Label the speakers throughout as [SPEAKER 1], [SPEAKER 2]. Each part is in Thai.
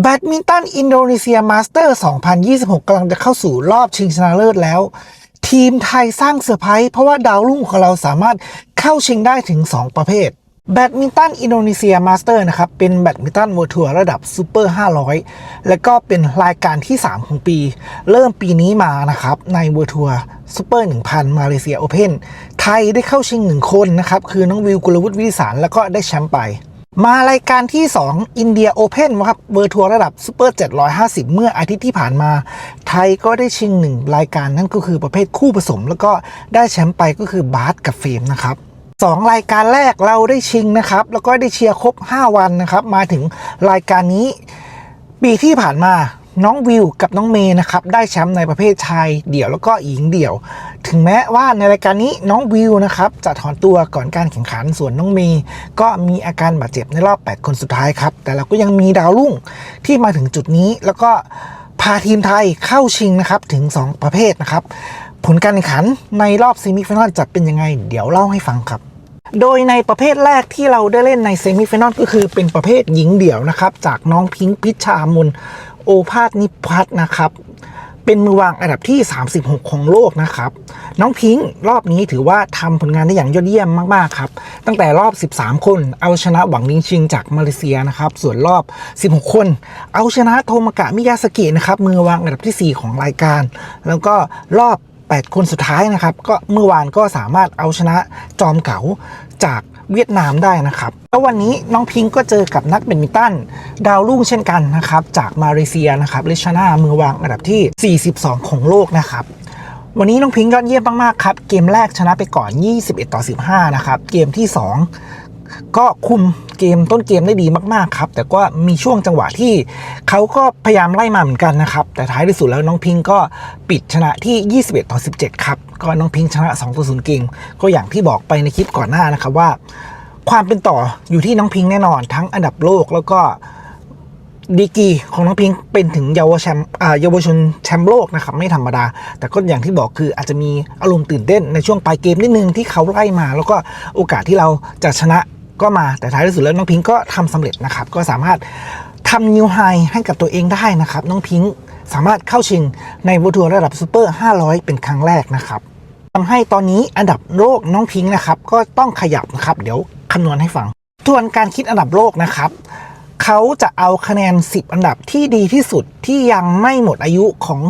[SPEAKER 1] แบดมินตันอินโดนีเซียมาสเตอร์ 2026กำลังจะเข้าสู่รอบชิงชนะเลิศแล้ว ทีมไทยสร้างเซอร์ไพรส์เพราะว่าดาวรุ่งของเราสามารถเข้าชิงได้ถึง 2 ประเภท แบดมินตันอินโดนีเซียมาสเตอร์นะครับ เป็นแบดมินตันเวอร์ทัวร์ระดับซูเปอร์ 500 และก็เป็นรายการที่ 3 ของปี เริ่มปีนี้มานะครับในเวอร์ทัวร์ซูเปอร์ 1000 มาเลเซียโอเพนไทยได้เข้าชิง 1 คนนะครับคือน้องวิวกุลวุฒิวิสารแล้วก็ได้แชมป์ไป มารายการที่ 2 อินเดียโอเพนครับเบอร์ทัวร์ระดับซูเปอร์750 เมื่ออาทิตย์ที่ผ่านมา ไทยก็ได้ชิงหนึ่งรายการนั่นก็คือประเภทคู่ผสม แล้วก็ได้แชมป์ไปก็คือบาสกับเฟรมนะครับสองรายการแรกเราได้ชิงนะครับ แล้วก็ได้เชียร์ครบ 5 วันนะครับ มาถึงรายการนี้ ปีที่ผ่านมา น้องวิวกับน้องเมย์นะครับได้แชมป์ในประเภทชายเดี่ยวแล้วก็หญิงเดี่ยว ถึงแม้ว่าในรายการนี้น้องวิวนะครับจะถอนตัวก่อนการแข่งขันส่วนน้องเมย์ก็มีอาการบาดเจ็บในรอบ 8 คนสุดท้ายครับ แต่เราก็ยังมีดาวรุ่งที่มาถึงจุดนี้แล้วก็พาทีมไทยเข้าชิงนะครับถึง 2 ประเภทนะครับผลการแข่งขันในรอบเซมิฟิแนลจะเป็นยังไง เดี๋ยวเล่าให้ฟังครับโดยในประเภทแรกที่เราได้เล่นในเซมิฟิแนลก็คือเป็นประเภทหญิงเดี่ยวนะครับ จากน้องพิงค์พิชชามุล โอภาสนิพัฒนะครับ เป็นมือวางอันดับที่ 36 ของโลกนะครับ น้องพิงค์รอบนี้ถือว่าทำผลงานได้อย่างยอดเยี่ยมมากๆครับ ตั้งแต่รอบ 13 คนเอาชนะหวังลิงชิงจากมาเลเซียนะครับ ส่วนรอบ 16 คน เอาชนะโทมากะมิยาสกินะครับ มือวางอันดับที่ 4 ของรายการ แล้วก็รอบ 8 คนสุดท้ายนะครับ ก็เมื่อวานก็สามารถเอาชนะจอมเก๋าจาก เวียดนามได้นะครับ แล้ววันนี้น้องพิงก์ก็เจอกับนักแบดมินตันดาวรุ่งเช่นกันนะครับ จากมาเลเซียนะครับลิชานามือวางอันดับที่ 42 ของโลกนะครับวันนี้น้องพิงก์ยอดเยี่ยมมากๆครับ เกมแรกชนะไปก่อน 21 ต่อ 15 นะครับ เกมที่ 2 ก็คุมเกมต้นเกมได้ดีมากๆครับ แต่ก็มีช่วงจังหวะที่เขาก็พยายามไล่มาเหมือนกันนะครับ แต่ท้ายที่สุดแล้วน้องพิงก็ปิดชนะที่ 21 ต่อ 17 ครับ ก็น้องพิงชนะ 2 ต่อ 0 เกม ก็อย่างที่บอกไปในคลิปก่อนหน้านะครับว่า ความเป็นต่ออยู่ที่น้องพิงแน่นอนทั้งอันดับโลกแล้วก็ ดีกีของน้องพิงเป็นถึงเยาวชมป์อ่าเยาวชนแชมป์โลกนะครับไม่ธรรมดา แต่ก็อย่างที่บอกคืออาจจะมีอารมณ์ตื่นเต้นในช่วงปลายเกมนิดนึงที่เขาไล่มา แล้วก็โอกาสที่เราจะชนะก็มาแต่ท้ายที่สุดแล้วน้องพิงก็ทำสำเร็จนะครับ ก็สามารถทำนิวไฮให้กับตัวเองได้นะครับ น้องพิงสามารถเข้าชิงในวอทัวร์ระดับซูเปอร์ 500 เป็นครั้งแรกนะครับทำให้ตอนนี้อันดับโลกน้องพิงนะครับ ก็ต้องขยับนะครับ เดี๋ยวคำนวณให้ฟังทวนการคิดอันดับโลกนะครับ เขาจะเอาคะแนน 10 อันดับที่ดีที่สุดที่ยังไม่หมดอายุของ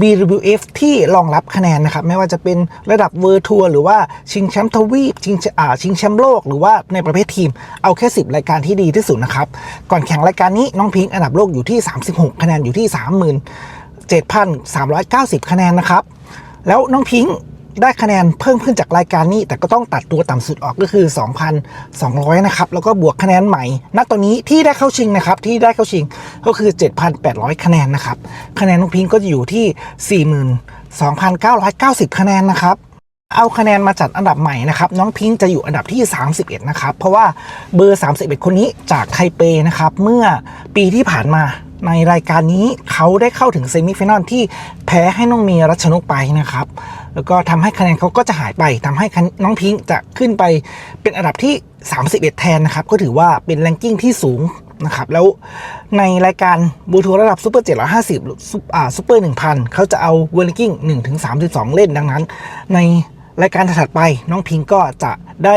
[SPEAKER 1] BWF ที่รองรับคะแนนนะครับ ไม่ว่าจะเป็นระดับเวอร์ทัวร์หรือว่าชิงแชมป์ทวีปชิงอ่าชิงแชมป์โลกหรือว่าในประเภททีมเอาแค่ 10 รายการที่ดีที่สุดนะครับ ก่อนแข่งรายการนี้น้องพิงค์อันดับโลกอยู่ที่ 36 คะแนนอยู่ที่ 37,390 คะแนนนะครับ แล้วน้องพิงค์ ได้คะแนนเพิ่มขึ้นจากรายการนี้ แต่ก็ต้องตัดตัวต่ำสุดออกก็คือ 2,200 นะครับ แล้วก็บวกคะแนนใหม่ ณ ตอนนี้ที่ได้เข้าชิงนะครับ ที่ได้เข้าชิงก็คือ 7,800 คะแนนนะครับ คะแนนน้องพิงก็จะอยู่ที่ 42,990 คะแนนนะครับ เอาคะแนนมาจัดอันดับใหม่นะครับน้องพิงค์จะอยู่อันดับที่ 31 นะครับ เพราะว่าเบอร์ 31 คนนี้จากไทเปนะครับ เมื่อปีที่ผ่านมาในรายการนี้เขาได้เข้าถึงเซมิฟิแนลที่แพ้ให้น้องเมรัชนกไปนะครับ แล้วก็ทำให้คะแนนเขาก็จะหายไปทำให้น้องพิงค์จะขึ้นไปเป็นอันดับที่ 31 แทนนะครับ ก็ถือว่าเป็นแรงกิ้งที่สูงนะครับแล้วในรายการบูทัวร์ระดับซูเปอร์750ซุปอ่าซูเปอร์1,000 เขาจะเอาเวอร์ลิกิ้ง1ถึง32 เล่นดังนั้น ใน รายการถัดไปน้องพิงก็จะได้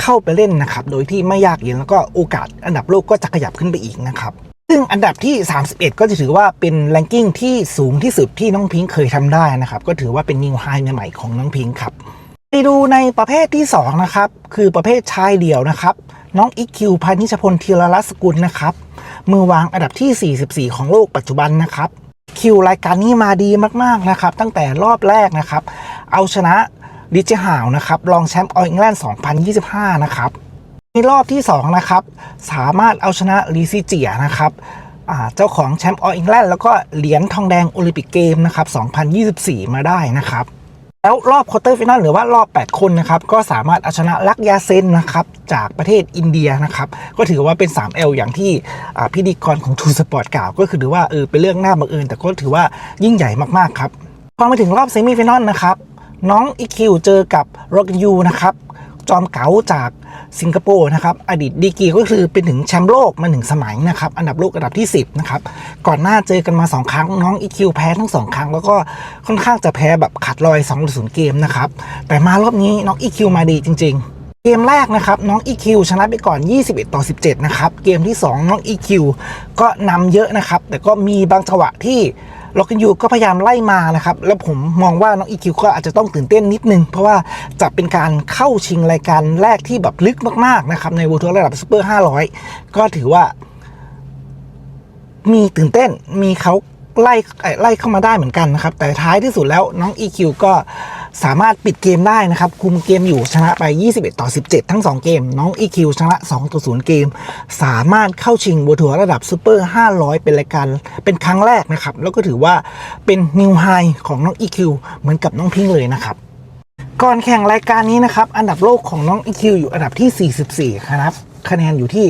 [SPEAKER 1] เข้าไปเล่นนะครับ โดยที่ไม่ยากเย็นแล้วก็โอกาสอันดับโลกก็จะขยับขึ้นไปอีกนะครับซึ่งอันดับที่ 31 ก็จะถือว่าเป็นแรงกิ้งที่สูงที่สุดที่น้องพิงเคยทำได้นะครับ ก็ถือว่าเป็นนิวไฮใหม่ๆของน้องพิงครับไปดูในประเภทที่ 2 นะครับ คือประเภทชายเดี่ยวนะครับ น้องอีคิวพานิชพลธีรรัตน์สกุลนะครับ มือวางอันดับที่ 44 ของโลกปัจจุบันนะครับ คิวรายการนี้มาดีมากๆนะครับ ตั้งแต่รอบแรกนะครับ เอาชนะ ดิเจฮาวนะครับรองแชมป์ออลอิงแลนด์2025 นะครับในรอบที่ 2 นะครับ สามารถเอาชนะลีซิเจียนะครับเจ้าของแชมป์ออลอิงแลนด์แล้วก็เหรียญทองแดงโอลิมปิกเกมนะครับ 2024 มาได้นะครับ แล้วรอบควอเตอร์ฟิแนลหรือว่ารอบ 8 คนนะครับ ก็สามารถเอาชนะลักยาเซนนะครับ จากประเทศอินเดียนะครับ ก็ถือว่าเป็น 3L อย่างที่อ่าพิธีกรของทูสปอร์ตกล่าวก็คือถือว่าเออเป็นเรื่องน่าบังเอิญแต่ก็ถือว่ายิ่งใหญ่มากๆครับพอมาถึงรอบเซมิฟิแนลนะครับ น้องอีคิวเจอกับโรกยูนะครับ จอมเก๋าจากสิงคโปร์นะครับ อดีตดีกีก็คือเป็นถึงแชมป์โลกมาหนึ่งสมัยนะครับ อันดับโลกอันดับที่ 10 นะครับ ก่อนหน้าเจอกันมา 2 ครั้ง น้องอีคิวแพ้ทั้ง 2 ครั้ง แล้วก็ค่อนข้างจะแพ้แบบขาดลอย2 0เกมนะครับ แต่มารอบนี้น้องอีคิวมาดีจริง ๆเกมแรกนะครับน้อง EQ ชนะไปก่อน 21 ต่อ 17 นะครับ เกมที่ 2 น้อง EQ ก็นำเยอะนะครับ แต่ก็มีบางจังหวะที่ ล็อกกันยูก็พยายามไล่มานะครับ แล้วผมมองว่าน้องอีคิวก็อาจจะต้องตื่นเต้นนิดนึง เพราะว่าจะเป็นการเข้าชิงรายการแรกที่แบบลึกมากๆนะครับในว o ทัวร์ระดับซูเปอร์500 ก็ถือว่า มีตื่นเต้นมีเขาไล่ไล่เข้ามาได้เหมือนกันนะครับ แต่ท้ายที่สุดแล้วน้อง EQ ก็ สามารถปิดเกมได้นะครับ คุมเกมอยู่ชนะไป 21 ต่อ 17 ทั้ง 2 เกม น้อง EQ ชนะ 2 ต่อ 0 เกม สามารถเข้าชิงบัวถัวระดับซูเปอร์ 500 เป็นรายการเป็นครั้งแรกนะครับ แล้วก็ถือว่าเป็นนิวไฮของน้อง EQ เหมือนกับน้องพิงเลยนะครับก่อนแข่งรายการนี้นะครับ อันดับโลกของน้อง EQ อยู่อันดับที่ 44 ครับ คะแนนอยู่ที่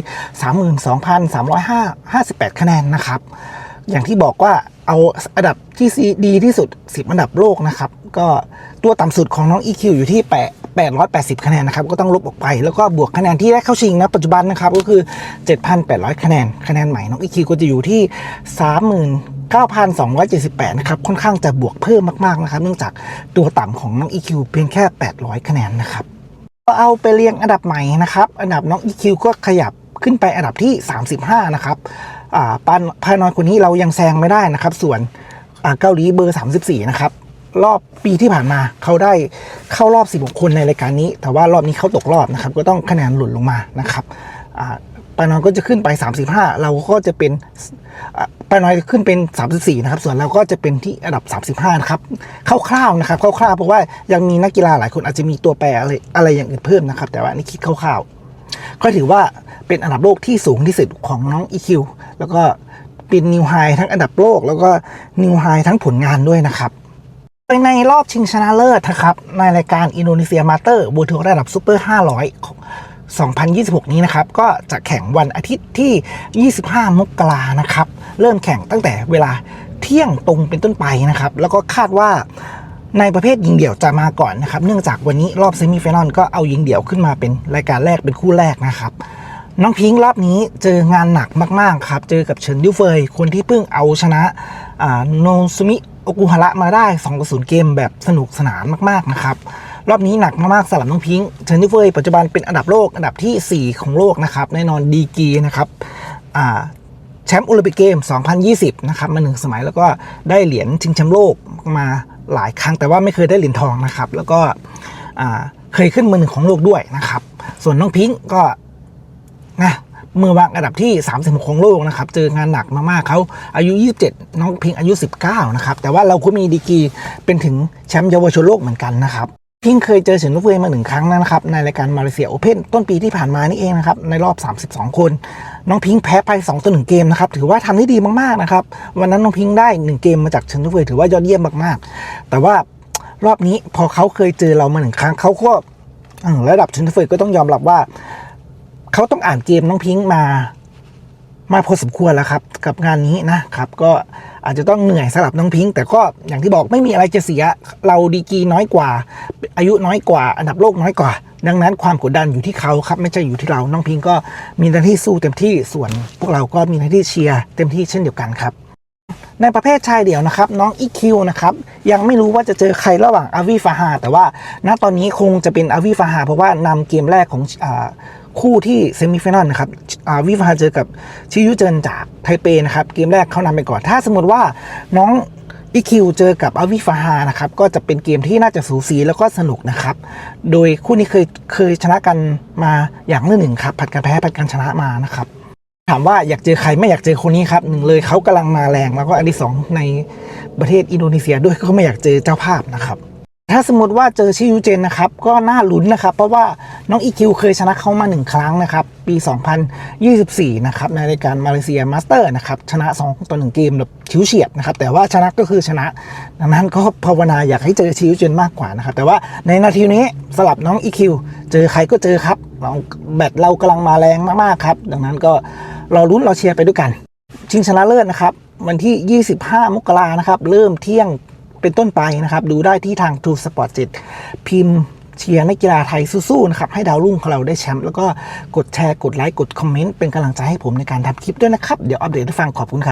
[SPEAKER 1] 32,358 คะแนนนะครับ อย่างที่บอกว่า เอาอันดับที่ดีที่สุด 10 อันดับโลกนะครับ ก็ตัวต่ำสุดของน้อง EQ อยู่ที่8 880 คะแนนนะครับ ก็ต้องลบออกไป แล้วก็บวกคะแนนที่ได้เข้าชิงนะ ปัจจุบันนะครับ ก็คือ 7,800 คะแนน คะแนนใหม่น้อง EQ ก็จะอยู่ที่39,278 นะครับ ค่อนข้างจะบวกเพิ่มมาก ๆ นะครับ เนื่องจากตัวต่ำของน้อง EQ เพียงแค่ 800 คะแนนนะครับก็เอาไปเรียงอันดับใหม่นะครับ อันดับน้อง EQ ก็ขยับขึ้นไปอันดับที่ 35 นะครับ ปานพานอยคนนี้เรายังแซงไม่ได้นะครับ ส่วนเกาหลีเบอร์ 34 นะครับ รอบปีที่ผ่านมาเขาได้เข้ารอบ 16 คนในรายการนี้ แต่ว่ารอบนี้เขาตกรอบนะครับ ก็ต้องคะแนนหล่นลงมานะครับปานอยก็จะขึ้นไป 35 เราก็จะเป็นปานอยขึ้นเป็น 34 นะครับ ส่วนเราก็จะเป็นที่อันดับ 35 นะครับคร่าวๆนะครับคร่าวๆเพราะว่ายังมีนักกีฬาหลายคนอาจจะมีตัวแปรอะไรอะไรอย่างอื่นเพิ่มนะครับ แต่ว่านี่คิดคร่าวๆก็ถือว่าเป็นอันดับโลกที่สูงที่สุดของน้อง EQ แล้วก็เป็นนิวไฮทั้งอันดับโลก แล้วก็นิวไฮทั้งผลงานด้วยนะครับในรอบชิงชนะเลิศนะครับ ในรายการอินโดนีเซียมาเตอร์บูทัวร์ระดับซูเปอร์ 500ของ2026 นี้นะครับ ก็จะแข่งวันอาทิตย์ที่ 25 มกรานะครับ เริ่มแข่งตั้งแต่เวลาเที่ยงตรงเป็นต้นไปนะครับ แล้วก็คาดว่าในประเภทยิงเดี่ยวจะมาก่อนนะครับ เนื่องจากวันนี้รอบเซมิไฟนอลก็เอายิงเดี่ยวขึ้นมาเป็นรายการแรกเป็นคู่แรกนะครับ น้องพิงค์รอบนี้เจองานหนักมาก ๆ ครับ เจอกับเฉินดิวเฟย คนที่เพิ่งเอาชนะโนซุมิโอกุฮาระมาได้2ต่อ0เกมแบบสนุกสนานมากๆนะครับ รอบนี้หนักมากๆสำหรับน้องพิงค์เฉินดิวเฟย ปัจจุบันเป็นอันดับโลกอันดับทีสี่4 ของโลกนะครับ แน่นอนดีกรีนะครับแชมป์โอลิมปิกเกม 2020 นะครับ มาหนึ่งสมัยแล้วก็ได้เหรียญชิงแชมป์โลกมาหลายครั้ง แต่ว่าไม่เคยได้เหรียญทองนะครับ แล้วก็เคยขึ้นมือหนึ่งของโลกด้วยนะครับ ส่วนน้องพิงค์ก็ นะมือวางอันดับที่ 36 ของโลกนะครับ เจองานหนักมากๆเขาอายุ 27 น้องพิงอายุ 19 นะครับ แต่ว่าเราก็มีดีกีเป็นถึงแชมป์เยาวชนโลกเหมือนกันนะครับ พิงเคยเจอเฉินลูกเฟยมาหนึ่งครั้งนะครับ ในรายการมาเลเซียโอเพ่นต้นปีที่ผ่านมานี่เองนะครับ ในรอบ 32 คน น้องพิงแพ้ไป2ต่อ1เกมนะครับ ถือว่าทำได้ดีมากๆนะครับ วันนั้นน้องพิงได้ 1 เกมมาจากเฉินลูกเฟยถือว่ายอดเยี่ยมมากๆ แต่ว่ารอบนี้พอเขาเคยเจอเรามาหนึ่งครั้งเขาก็ระดับเฉินลูกเฟยก็ต้องยอมรับว่า เขาต้องอ่านเกมน้องพิงค์มา มาพอสมควรแล้วครับ กับงานนี้นะครับ ก็อาจจะต้องเหนื่อยสำหรับน้องพิงค์แต่ก็อย่างที่บอกไม่มีอะไรจะเสีย เราดีกีน้อยกว่า อายุน้อยกว่า อันดับโลกน้อยกว่า ดังนั้นความกดดันอยู่ที่เขาครับ ไม่ใช่อยู่ที่เราน้องพิงค์ก็มีหน้าที่สู้เต็มที่ส่วน พวกเราก็มีหน้าที่เชียร์เต็มที่เช่นเดียวกันครับในประเภทชายเดี่ยวนะครับ น้องอีคิวนะครับ ยังไม่รู้ว่าจะเจอใครระหว่างอาวีฟาฮาแต่ว่าณตอนนี้คงจะเป็นอาวีฟาฮาเพราะว่านำเกมแรกของ คู่ที่เซมิไฟแนลนะครับอวีฟาฮาเจอกับชิยุเจินจากไทเปนะครับ เกมแรกเขานำไปก่อน ถ้าสมมติว่าน้องอีคิวเจอกับอาวีฟาฮานะครับ ก็จะเป็นเกมที่น่าจะสูสีแล้วก็สนุกนะครับ โดยคู่นี้เคยเคยชนะกันมาอย่างละหนึ่งครับ ผัดกันแพ้ผัดกันชนะมานะครับ ถามว่าอยากเจอใครไม่อยากเจอคนนี้ครับหนึ่งเลยเขากำลังมาแรงแล้วก็อันที่สองในประเทศอินโดนีเซียด้วยก็ไม่อยากเจอเจ้าภาพนะครับถ้าสมมติว่าเจอชิยูเจนนะครับ ก็น่าลุ้นนะครับ เพราะว่า น้องอีคิวเคยชนะเขามาหนึ่งครั้งนะครับ ปี 2024 นะครับในรายการมาเลเซียมาสเตอร์นะครับ ชนะ 2 ต่อ 1 เกมแบบชิวเฉียดนะครับ แต่ว่าชนะก็คือชนะ ดังนั้นก็ภาวนาอยากให้เจอชิวเจนมากกว่านะครับ แต่ว่าในนาทีนี้สลับน้องอีคิวเจอใครก็เจอครับเราแบตเรากำลังมาแรงมากๆครับ ดังนั้นก็รอลุ้นเราเชียร์ไปด้วยกัน ชิงชนะเลิศนะครับวันที่ 25 มกรานะครับ เริ่มเที่ยงเป็นต้นไปนะครับ ดูได้ที่ทาง True Sport 7 พิมพ์ เชียร์นักกีฬาไทยสู้ๆนะครับให้ดาวรุ่งของเราได้แชมป์แล้วก็กดแชร์กดไลค์กดคอมเมนต์เป็นกำลังใจให้ผมในการทำคลิปด้วยนะครับ เดี๋ยวอัปเดตให้ฟังขอบคุณครับ